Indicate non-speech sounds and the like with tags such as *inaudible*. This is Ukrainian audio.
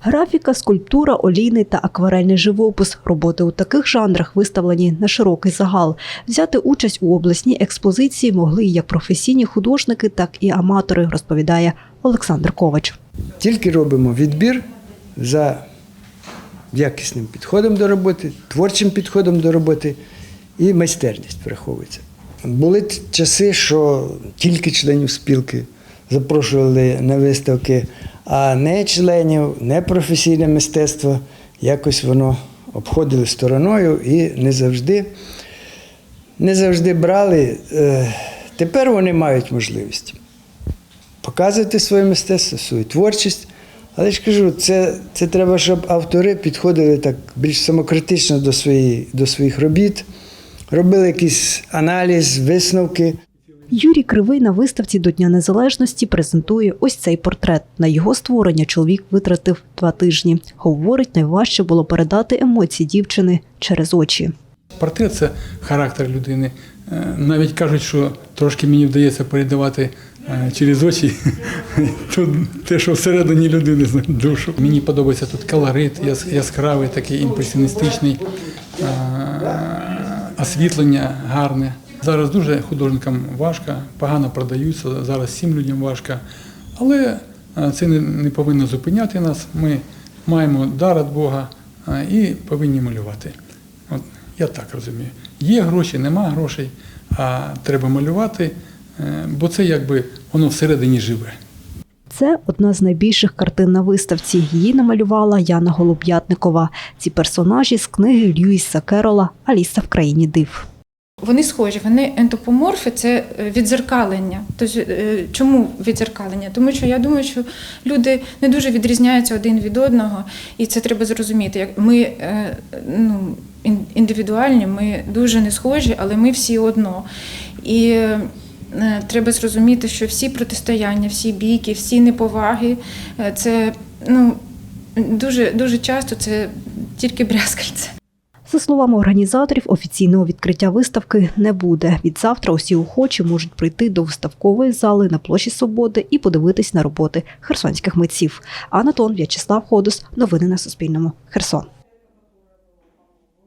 Графіка, скульптура, олійний та акварельний живопис. Роботи у таких жанрах виставлені на широкий загал. Взяти участь у обласній експозиції могли як професійні художники, так і аматори, розповідає Олександр Ковач. Тільки робимо відбір за якісним підходом до роботи, творчим підходом до роботи і майстерність враховується. Були часи, що тільки членів спілки запрошували на виставки, а не членів, не професійне мистецтво. Якось воно обходили стороною і не завжди, не завжди брали. Е, Тепер вони мають можливість показувати своє мистецтво, свою творчість. Але ж кажу, це, це треба, щоб автори підходили так більш самокритично до, своєї, до своїх робіт, робили якийсь аналіз, висновки. Юрій Кривий на виставці до Дня Незалежності презентує ось цей портрет. На його створення чоловік витратив два тижні. Говорить, найважче було передати емоції дівчини через очі. Портрет це характер людини. Е, Навіть кажуть, що трошки мені вдається передавати е, через очі *laughs* тут те, що всередині людини душу. Мені подобається тут колорит, яс- яскравий, такий імпресіоністичний, е, освітлення гарне. Зараз дуже художникам важко, погано продаються, зараз всім людям важко. Але е, це не, повинно зупиняти нас. Ми маємо дар від Бога е, і повинні малювати. От я так розумію. Є гроші, нема грошей, а треба малювати, е, бо це якби воно всередині живе. Це одна з найбільших картин на виставці. Її намалювала Яна Голуб'ятникова. Ці персонажі з книги Льюіса Керола Аліса в країні див. Вони схожі, вони ентопоморфи, це е, відзеркалення. Тобто, е, чому відзеркалення? Тому що я думаю, що люди не дуже відрізняються один від одного, і це треба зрозуміти. Ми е, ну, індивідуальні, ми дуже не схожі, але ми всі одно. І треба зрозуміти, що всі протистояння, всі бійки, всі неповаги це ну, дуже, дуже часто це тільки брязкальце. За словами організаторів, офіційного відкриття виставки не буде. Від завтра усі охочі можуть прийти до виставкової зали на площі Свободи і подивитись на роботи херсонських митців. Анатон В'ячеслав Ходос. Новини на Суспільному. Херсон.